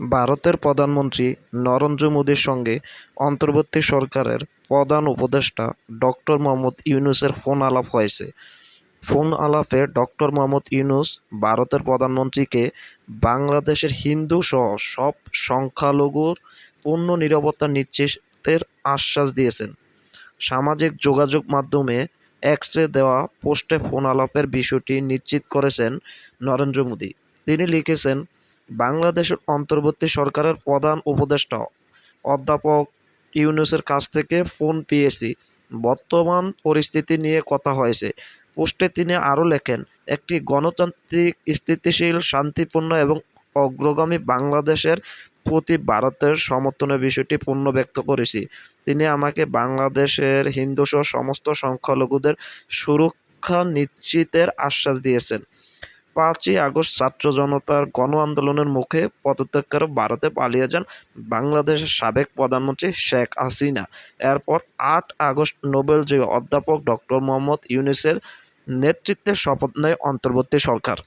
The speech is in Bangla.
ভারতের প্রধানমন্ত্রী নরেন্দ্র মোদীর সঙ্গে অন্তর্বর্তী সরকারের প্রধান উপদেষ্টা ডক্টর মোহাম্মদ ইউনুসের ফোন আলাপ হয়েছে। ফোন আলাপে ডক্টর মোহাম্মদ ইউনুস ভারতের প্রধানমন্ত্রীকে বাংলাদেশের হিন্দুসহ সব সংখ্যালঘুর পূর্ণ নিরাপত্তা নিশ্চিতের আশ্বাস দিয়েছেন। সামাজিক যোগাযোগ মাধ্যমে এক্সে দেওয়া পোস্টে ফোন আলাপের বিষয়টি নিশ্চিত করেছেন নরেন্দ্র মোদী। তিনি লিখেছেন বাংলাদেশের অন্তর্বর্তী সরকারের প্রধান উপদেষ্টা অধ্যাপক ইউনুসের কাছ থেকে ফোন পেয়েছি। বর্তমান পরিস্থিতি নিয়ে কথা হয়েছে। পোস্টে তিনি আরও লেখেন, একটি গণতান্ত্রিক, স্থিতিশীল, শান্তিপূর্ণ এবং অগ্রগামী বাংলাদেশের প্রতি ভারতের সমর্থনের বিষয়টি পূর্ণ ব্যক্ত করেছি। তিনি আমাকে বাংলাদেশের হিন্দুসহ সমস্ত সংখ্যালঘুদের সুরক্ষা নিশ্চিতের আশ্বাস দিয়েছেন। পাঁচই আগস্ট ছাত্র জনতার গণ আন্দোলনের মুখে পদত্যাগ করে ভারতে পালিয়ে যান বাংলাদেশের সাবেক প্রধানমন্ত্রী শেখ হাসিনা। এরপর আট আগস্ট নোবেলজয়ী অধ্যাপক ডক্টর মোহাম্মদ ইউনিসের নেতৃত্বে শপথ নেয় অন্তর্বর্তী সরকার।